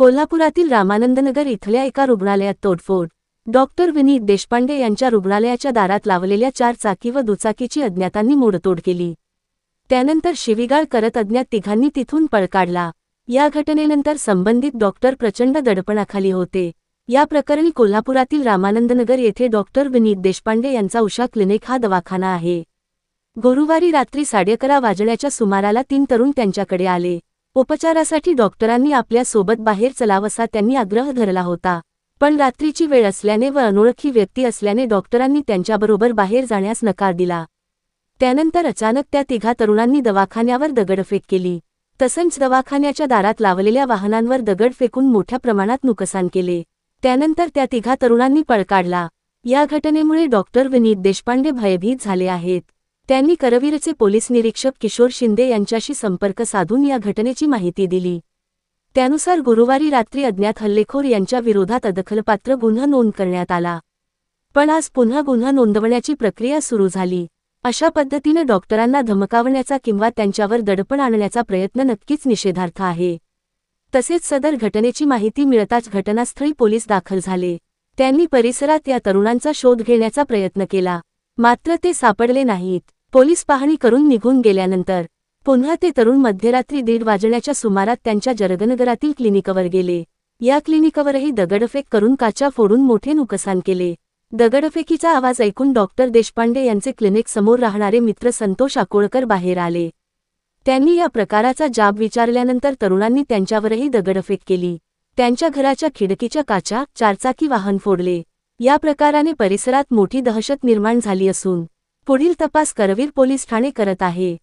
कोल्हापुरातील रामानंदनगर इथल्या एका रुग्णालयात तोडफोड. डॉक्टर विनीत देशपांडे यांच्या रुग्णालयाच्या दारात लावलेल्या चार चाकी व दुचाकीची अज्ञातांनी मोडतोड केली. त्यानंतर शिवीगाळ करत अज्ञात तिघांनी तिथून पळ काढला. या घटनेनंतर संबंधित डॉक्टर प्रचंड दडपणाखाली होते. या प्रकरणी कोल्हापुरातील रामानंदनगर येथे डॉक्टर विनीत देशपांडे यांचा उषा क्लिनिक हा दवाखाना आहे. गुरुवारी रात्री साडेअकरा वाजण्याच्या सुमाराला तीन तरुण त्यांच्याकडे आले. उपचारासाठी डॉक्टरांनी आपल्यासोबत बाहेर चलावसा त्यांनी आग्रह धरला होता. पण रात्रीची वेळ असल्याने व अनोळखी व्यक्ती असल्याने डॉक्टरांनी त्यांच्याबरोबर बाहेर जाण्यास नकार दिला. त्यानंतर अचानक त्या तिघा तरुणांनी दवाखान्यावर दगडफेक केली. तसंच दवाखान्याच्या दारात लावलेल्या वाहनांवर दगड फेकून मोठ्या प्रमाणात नुकसान केले. त्यानंतर त्या तिघा तरुणांनी पळ काढला. या घटनेमुळे डॉक्टर विनीत देशपांडे भयभीत झाले आहेत. त्यांनी करवीरचे पोलीस निरीक्षक किशोर शिंदे यांच्याशी संपर्क साधून या घटनेची माहिती दिली. त्यानुसार गुरुवारी रात्री अज्ञात हल्लेखोर यांच्या विरोधात अदखलपात्र गुन्हा नोंद करण्यात आला. पण आज पुन्हा गुन्हा नोंदवण्याची प्रक्रिया सुरू झाली. अशा पद्धतीनं डॉक्टरांना धमकावण्याचा किंवा त्यांच्यावर दडपण आणण्याचा प्रयत्न नक्कीच निषेधार्थ आहे. तसेच सदर घटनेची माहिती मिळताच घटनास्थळी पोलीस दाखल झाले. त्यांनी परिसरात या तरुणांचा शोध घेण्याचा प्रयत्न केला. मात्र ते सापडले नाहीत. पोलीस पाहणी करून निघून गेल्यानंतर पुन्हा ते तरुण मध्यरात्री दीड वाजण्याच्या सुमारात त्यांच्या जरगनगरातील क्लिनिकवर गेले. या क्लिनिकवरही दगडफेक करून काचा फोडून मोठे नुकसान केले. दगडफेकीचा आवाज ऐकून डॉक्टर देशपांडे यांचे क्लिनिक समोर राहणारे मित्र संतोष आकोळकर बाहेर आले. त्यांनी या प्रकाराचा जाब विचारल्यानंतर तरुणांनी त्यांच्यावरही दगडफेक केली. त्यांच्या घराच्या खिडकीच्या काचा चारचाकी वाहन फोडले. या प्रकाराने परिसरात मोठी दहशत निर्माण झाली असून पुढील तपास करवीर पोलीस ठाणे करत आहे.